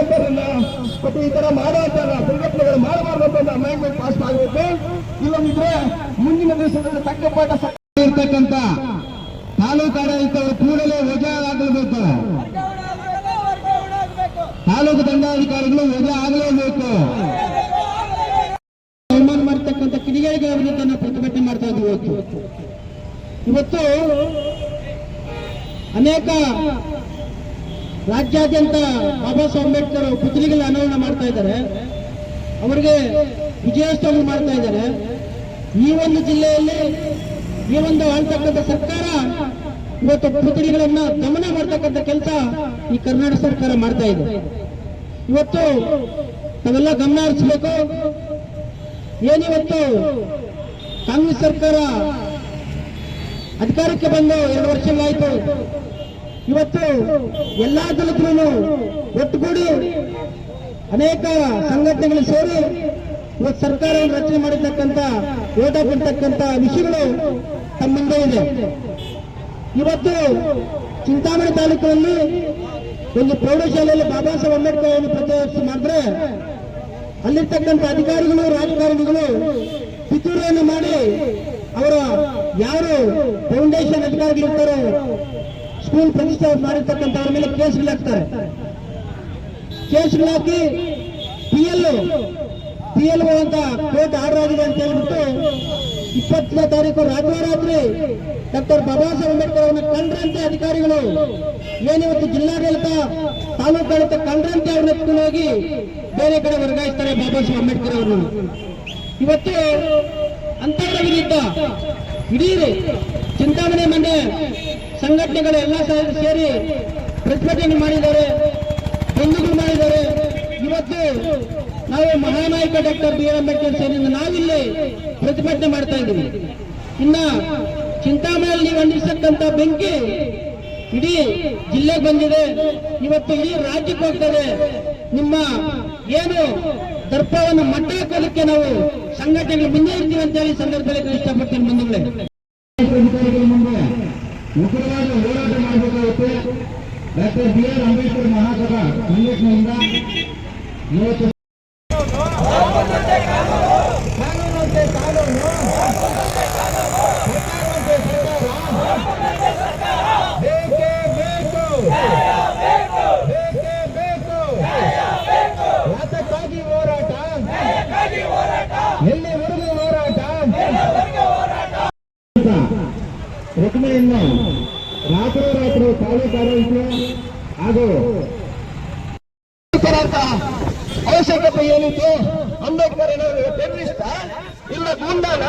ಅಂತಾರಲ್ಲ ಬಟ್ ಈ ತರ ಮಾಡೋ ಅಂತಲ್ಲ ದುರ್ಘಟನೆಗಳು ಮಾಡಬಾರ್ದು ಅಂತ ಅಮೆಂಡ್ಮೆಂಟ್ ಪಾಸ್ ಆಗಬೇಕು. ಇಲ್ಲೊಂದಿದ್ರೆ ಮುಂದಿನ ದಿವಸದಲ್ಲಿ ತಕ್ಕ ಪಾಠ ಇರ್ತಕ್ಕಂಥ ತಾಲೂಕು ಆಡಳಿತವರು ಕೂಡಲೇ ವಜಾ ಆಗಲೇಬೇಕು. ತಾಲೂಕು ದಂಡಾಧಿಕಾರಿಗಳು ವಜಾ ಆಗಲೇಬೇಕು. ಅವಮಾನ ಮಾಡ್ತಕ್ಕಂಥ ಕಿಡಿಗೇಡಿಗಳ ವಿರುದ್ಧ ನಾವು ಪ್ರತಿಭಟನೆ ಮಾಡ್ತಾ ಇದ್ದೀವಿ ಇವತ್ತು ಅನೇಕ ರಾಜ್ಯಾದ್ಯಂತ ಬಾಬಾ ಸಾಹೇಬ್ ಅಂಬೇಡ್ಕರ್ ಪುತ್ರಿಗಳ ಅನಾವರಣ ಮಾಡ್ತಾ ಇದ್ದಾರೆ. ಅವರಿಗೆ ವಿಜಯೋತ್ಸವ ಮಾಡ್ತಾ ಇದ್ದಾರೆ. ಈ ಒಂದು ಜಿಲ್ಲೆಯಲ್ಲಿ ಈ ಒಂದು ಆಳ್ತಕ್ಕಂಥ ಸರ್ಕಾರ ಇವತ್ತು ಪುತ್ರಿಗಳನ್ನ ದಮನ ಮಾಡ್ತಕ್ಕಂಥ ಕೆಲಸ ಈ ಕರ್ನಾಟಕ ಸರ್ಕಾರ ಮಾಡ್ತಾ ಇದೆ. ಇವತ್ತು ನಾವೆಲ್ಲ ಗಮನ ಹರಿಸಬೇಕು. ಏನಿವತ್ತು ಕಾಂಗ್ರೆಸ್ ಸರ್ಕಾರ ಅಧಿಕಾರಕ್ಕೆ ಬಂದು ಎರಡು ವರ್ಷಗಳಾಯ್ತು ಇವತ್ತು ಎಲ್ಲಾ ಜನತೂ ಒಟ್ಟುಗೂಡಿ ಅನೇಕ ಸಂಘಟನೆಗಳು ಸೇರಿ ಇವತ್ತು ಸರ್ಕಾರ ರಚನೆ ಮಾಡಿರ್ತಕ್ಕಂಥ, ಓಟ ವಿಷಯಗಳು ತಮ್ಮ ಮುಂದೆ ಇದೆ. ಇವತ್ತು ಚಿಂತಾಮಣಿ ತಾಲೂಕಿನಲ್ಲಿ ಒಂದು ಪ್ರೌಢಶಾಲೆಯಲ್ಲಿ ಬಾಬಾ ಸಾಹೇಬ್ ಅಂಬೇಡ್ಕರ್ ಅವರನ್ನು ಮಾಡಿದ್ರೆ ಅಲ್ಲಿರ್ತಕ್ಕಂಥ ಅಧಿಕಾರಿಗಳು, ರಾಜಕಾರಣಿಗಳು ಪಿತೂರಿಯನ್ನು ಮಾಡಿ ಅವರ ಯಾರು ಫೌಂಡೇಶನ್ ಅಧಿಕಾರಿಗಳಿರ್ತಾರೋ ಸ್ಕೂಲ್ ಪ್ರತಿಷ್ಠೆ ಮಾಡಿರ್ತಕ್ಕಂಥವ್ರ ಮೇಲೆ ಕೇಸ್ಗಳಾಗ್ತಾರೆ ಕೇಸ್ಗಳಾಕಿ ಪಿ ಎಲ್ ಪಿ ಎಲ್ ಅಂತ ಕೋರ್ಟ್ ಆರ್ಡರ್ ಆಗಿದೆ ಅಂತ ಹೇಳ್ಬಿಟ್ಟು ಇಪ್ಪತ್ತನೇ ತಾರೀಕು ರಾತ್ರಿ ಡಾಕ್ಟರ್ ಬಾಬಾ ಸಾಹೇಬ್ ಅಂಬೇಡ್ಕರ್ ಅವ್ರನ್ನ ಕಂಡ್ರಂತೆ ಅಧಿಕಾರಿಗಳು. ಏನಿವತ್ತು ಜಿಲ್ಲಾಡಳಿತ ತಾಲೂಕಾಡಳಿತ ಕಂಡ್ರಂತೆ ಅವ್ರನ್ನ ಎತ್ಕೊಂಡು ಹೋಗಿ ಬೇರೆ ಕಡೆ ವರ್ಗಾಯಿಸ್ತಾರೆ ಬಾಬಾ ಸಾಹೇಬ್ ಅಂಬೇಡ್ಕರ್ ಅವರು ಇವತ್ತು ಅಂತವರ ವಿರುದ್ಧ ಇಡೀ ಚಿಂತಾಮಣಿ ಮಂಡಿ ಸಂಘಟನೆಗಳು ಎಲ್ಲ ಸೇರಿ ಪ್ರತಿಭಟನೆ ಮಾಡಿದ್ದಾರೆ ಬಂಧುಗಳು ಮಾಡಿದ್ದಾರೆ. ಇವತ್ತು ನಾವು ಮಹಾನಾಯಕ ಡಾಕ್ಟರ್ ಬಿ ಆರ್ ಅಂಬೇಡ್ಕರ್ ಸೇರಿದ ನಾವಿಲ್ಲಿ ಪ್ರತಿಭಟನೆ ಮಾಡ್ತಾ ಇದ್ದೀವಿ. ಇನ್ನ ಚಿಂತಾಮಣಿಯಲ್ಲಿ ನೀವು ಅಂದಿಸತಕ್ಕಂತ ಬೆಂಕಿ ಇಡೀ ಜಿಲ್ಲೆಗೆ ಬಂದಿದೆ. ಇವತ್ತು ಇಡೀ ರಾಜ್ಯಕ್ಕೆ ಹೋಗ್ತದೆ ನಿಮ್ಮ ಏನು ದರ್ಪವನ್ನು ಮಟ್ಟ ಹಾಕೋದಕ್ಕೆ ನಾವು ಸಂಘಟನೆಗಳು ಮುಂದೆ ಇರ್ತೀವಿ ಅಂತ ಹೇಳಿ ಸಂದರ್ಭದಲ್ಲಿ ಇಷ್ಟಪಡ್ತೀನಿ ಬಂಧುಗಳೇ. ಅಧಿಕಾರಿಗಳ ಮುಂದೆ ಉಗ್ರವಾದ ಹೋರಾಟ ಮಾಡಬೇಕಾಗುತ್ತೆ. Doctor B R Ambedkar Mahasabha ಸಂಘಟನೆಯಿಂದ ಇವತ್ತು ಕಾನೂನಂತೆ ಕಾನೂನು ಸರ್ಕಾರವಂತೆ ಸರ್ಕಾರ ಬೇಕೇ ಬೇಕು ಬೇಕೇ ಬೇಕು ಯಾತಕ್ಕಾಗಿ ಹೋರಾಟ ಎಲ್ಲಿವರೆಗೂ ಹೋರಾಟ ರಚನೆಯನ್ನು ರಾತ್ರೋರಾತ್ರಿ ತಾಲೂಕು ಹಾಗೂ ಅವಶ್ಯಕತೆ ಏನಿತ್ತು? ಅಂಬೇಡ್ಕರ್ ಟೆರರಿಸ್ಟ ಇಲ್ಲ ಗುಂಡಾನ?